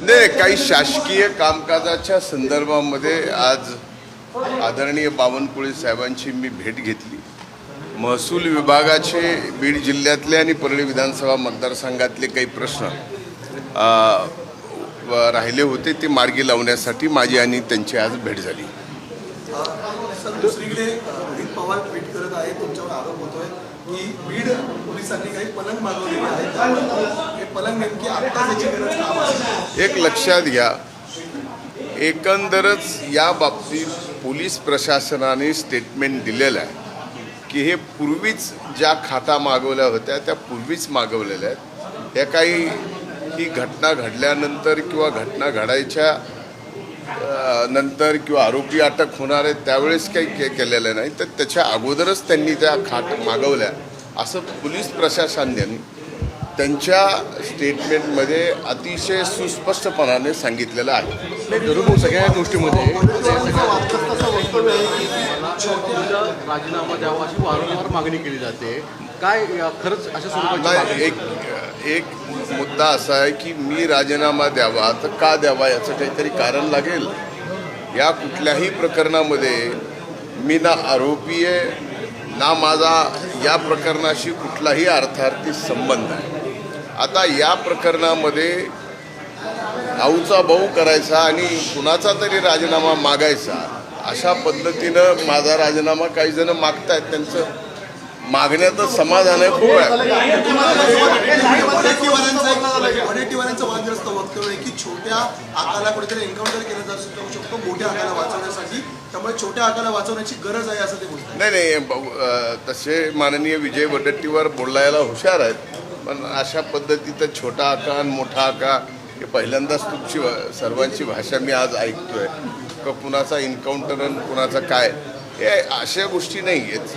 नाही काही शासकीय कामकाजाच्या संदर्भामध्ये आज आदरणीय बावनकुळे साहेबांची मी भेट घेतली. महसूल विभागाचे बीड जिल्ह्यातले आणि परळी विधानसभा मतदारसंघातले काही प्रश्न राहिले होते ते मार्गी लावण्यासाठी माझी आणि त्यांची आज भेट झाली. दुसरीकडे पवार ट्विट करत आहे तुमच्यावर आरोप होतोय. की बीड पोलिसांनी काही पलंग मागवलेले आहेत. हे पलंग नेमकी आत्ता त्याची गरज का एक लक्षात घ्या. एकंदरच या बाबतीत पोलीस प्रशासनाने स्टेटमेंट दिलेलं आहे की हे पूर्वीच ज्या खाता मागवल्या होत्या त्या पूर्वीच मागवलेल्या आहेत. ह्या काही ही घटना घडल्यानंतर किंवा घटना घडायच्या नंतर किंवा आरोपी अटक होणार आहेत त्यावेळेस काही के केलेलं नाही. तर त्याच्या अगोदरच त्यांनी त्या खाट मागवल्या. असं पोलीस प्रशासनाने त्यांच्या स्टेटमेंटमध्ये अतिशय सुस्पष्टपणाने सांगितलेलं आहे. जरूर सगळ्या गोष्टीमध्ये राजीनामा द्यावा अशी वारंवार मागणी केली जाते. काय खरंच अशा मागणी? एक एक मुद्दा असा आहे की मी राजीनामा द्यावा तर का द्यावा याचं काहीतरी कारण लागेल? या कुठल्याही प्रकरणामध्ये मी ना आरोपी आहे ना माझा या प्रकरणाशी कुठलाही अर्थार्थी संबंध आहे आता या प्रकरणामध्ये आऊचा भाऊ करायचा आणि कुणाचा तरी राजीनामा मागायचा अशा पद्धतीनं माझा राजीनामा काही जण मागतायत त्यांचं. मागण्याचं समाधान आहे खूप आहे. की छोट्या आकाला कुठेतरी एन्काउंटर केलं जाऊ जाऊ शकतो मोठ्या आकाला वाचवण्यासाठी. त्यामुळे छोट्या आकाला वाचवण्याची गरज आहे असं ते बोलतात. नाही नाही तसे माननीय विजय वडट्टीवर बोलायला हुशार आहेत. पण अशा पद्धतीचं छोटा आका आणि मोठा आका हे पहिल्यांदाच तुमची सर्वांची भाषा मी आज ऐकतोय. का कुणाचा एन्काउंटर आणि कुणाचा काय हे अशा गोष्टी नाही आहेत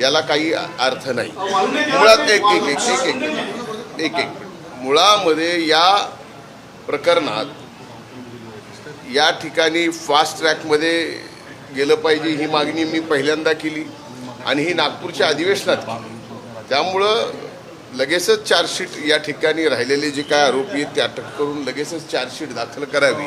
याला काही अर्थ नाही. मुळात एक एक एक एक एक एक एक मुळामध्ये या प्रकरणात या ठिकाणी फास्ट ट्रॅकमध्ये गेलं पाहिजे ही मागणी मी पहिल्यांदा केली आणि ही नागपूरच्या अधिवेशनात त्यामुळं लगेचच चार्जशीट या ठिकाणी राहिलेले जे काय आरोपी आहेत ते अटक करून लगेचच चार्जशीट दाखल करावी.